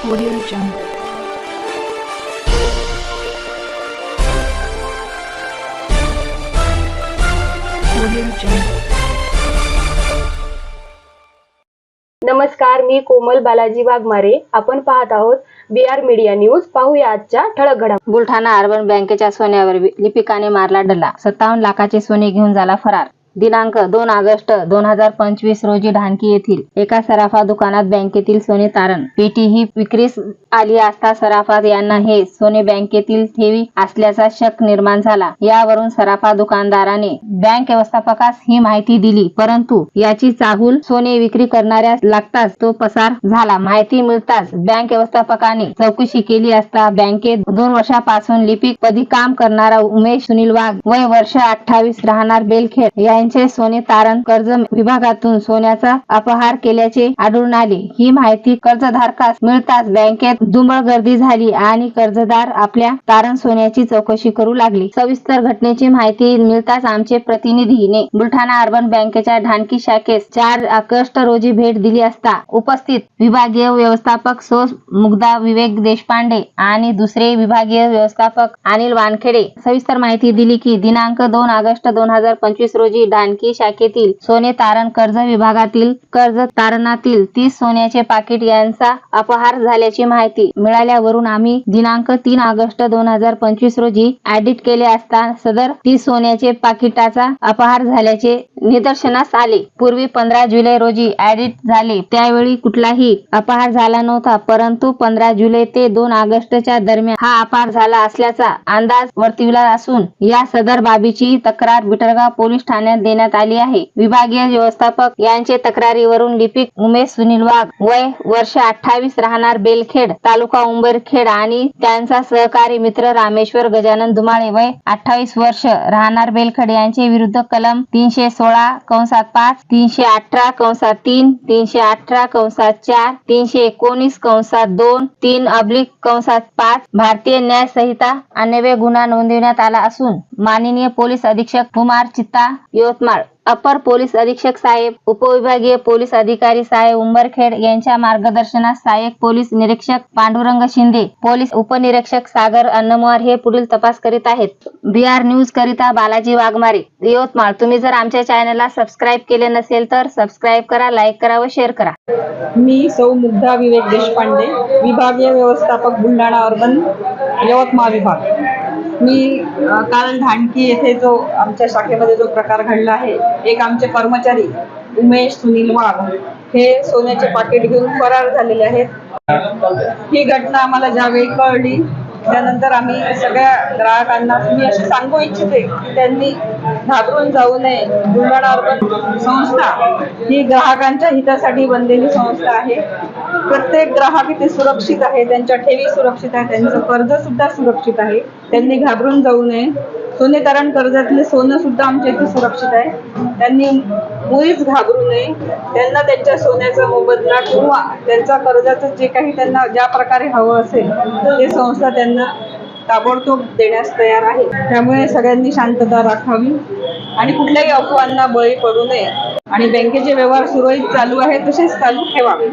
Audio Jungle. नमस्कार मी कोमल बालाजी वाघमारे. आपण पाहत आहोत बी आर मीडिया न्यूज पाहूया आजच्या ठळक घडामोडी. बुलढाणा अर्बन बँकेच्या सोन्यावर लिपिकाने मारला डल्ला. सत्तावन्न लाखाचे सोने घेऊन झाला फरार. दिनांक दोन ऑगस्ट दोन हजार पंचवीस रोजी ढानकी येथील एका सराफा दुकानात बँकेतील सोने तारण पेटी ही विक्रीस आली असता सराफा यांना हे सोने बँकेतील ठेवी असल्याचा शक निर्माण झाला. यावरून सराफा दुकानदाराने बँक व्यवस्थापकास ही माहिती दिली परंतु याची चाहूल सोने विक्री करणाऱ्या लागताच तो पसार झाला. माहिती मिळताच बँक व्यवस्थापकाने चौकशी केली असता बँकेत दोन वर्षापासून लिपिक पदी काम करणारा उमेश सुनील वाघ वय वर्ष अठ्ठावीस राहणार बेलखेड यांचे सोने तारण कर्ज विभागातून सोन्याचा अपहार केल्याचे आढळून आले. ही माहिती कर्जधारकास मिळताच बँकेत दुमळ गर्दी झाली आणि कर्जदार आपल्या तारण सोन्याची चौकशी करू लागली. सविस्तर घटनेची माहिती मिळताच आमचे प्रतिनिधीने बुलढाणा अर्बन बँकेच्या ढानकी शाखेस चार ऑगस्ट रोजी भेट दिली असता उपस्थित विभागीय व्यवस्थापक सो मुग्धा विवेक देशपांडे आणि दुसरे विभागीय व्यवस्थापक अनिल वानखेडे सविस्तर माहिती दिली की दिनांक दोन ऑगस्ट दोन हजार पंचवीस रोजी ढानकी शाखेतील सोने तारण कर्ज विभागातील कर्ज तारणातील तीस सोन्याचे पाकिट यांचा अपहार झाल्याची माहिती मिळाल्यावरून आम्ही दिनांक तीन ऑगस्ट दोन हजार पंचवीस रोजी ऍडिट केले असता सदर तीस सोन्याचे पाकिटाचा अपहार झाल्याचे निदर्शनास आले. पूर्वी पंधरा जुलै रोजी ऍडिट झाले. त्यावेळी कुठलाही अपहार झाला नव्हता परंतु पंधरा जुलै ते दोन ऑगस्टच्या दरम्यान हा अपहार झाला असल्याचा अंदाज वर्तविला असून या सदर बाबीची तक्रार बिटरगाव पोलीस ठाण्यात करण्यात देण्यात आली आहे. विभागीय व्यवस्थापक यांचे तक्रारीवरून लिपिक उमेश सुनील वाघ वय वर्ष अठ्ठावीस राहणार बेलखेड तालुका उंबरखेड आणि त्यांचा सहकारी मित्र रामेश्वर गजानन धुमाळे वय अठ्ठावीस वर्ष राहणार बेलखेड यांचे विरुद्ध कलम तीनशे सोळा कंसात पाच तीनशे अठरा कंसात तीन तीनशे अठरा कंसात चार तीनशे एकोणीस कंसात दोन तीन अब्लिक कंसात पाच भारतीय न्याय संहिता अन्यव्य गुन्हा नोंदविण्यात आला असून माननीय पोलीस अधीक्षक कुमार चित्ता यवतमाळ. अपर पोलीस अधीक्षक साहेब उपविभागीय पोलीस अधिकारी साहेब उंबरखेड यांच्या मार्गदर्शनात सहाय्यक पोलीस निरीक्षक पांडुरंग शिंदे पोलीस उपनिरीक्षक सागर अन्नमवार हे पुढील तपास करीत आहेत. बी आर न्यूज करिता बालाजी वाघमारे. यवतमाळ. तुम्ही जर आमच्या चॅनलला सबस्क्राईब केले नसेल तर सबस्क्राईब करा लाईक करा व शेअर करा. मी सौ मुग्धा विवेक देशपांडे विभागीय व्यवस्थापक बुलढाणा अर्बन यवतमाळ विभाग. मी काल धानकी येथे जो आमच्या शाखेमध्ये जो प्रकार घडला आहे एक आमचे कर्मचारी उमेश सुनील वाघ हे सोन्याचे पाकिट घेऊन फरार झालेले आहेत. ही घटना आम्हाला ज्यावेळी कळली त्यानंतर आम्ही सगळ्या ग्राहकांना मी असे सांगू इच्छिते की त्यांनी घाबरून जाऊ नये. बुलढाणा अर्बन संस्था ही ग्राहकांच्या हितासाठी बनलेली संस्था आहे. प्रत्येक ग्राहक इथे सुरक्षित आहे त्यांच्या ठेवी सुरक्षित आहे त्यांचं कर्ज सुद्धा सुरक्षित आहे. त्यांनी घाबरून जाऊ नये. सोने तारण कर्जातले सोनं सुद्धा आमच्या इथे सुरक्षित आहे. त्यांनी मुळीच घाबरू नये. त्यांना त्यांच्या सोन्याचा मोबदला किंवा त्यांचा कर्जाचं जे काही त्यांना ज्या प्रकारे हवं असेल ते संस्था त्यांना ताबडतोब देण्यास तयार आहे. त्यामुळे सगळ्यांनी शांतता राखावी आणि कुठल्याही अफवांना बळी पडू नये. आणि बँकेचे व्यवहार सुरळीत चालू आहे तसेच चालू ठेवावे.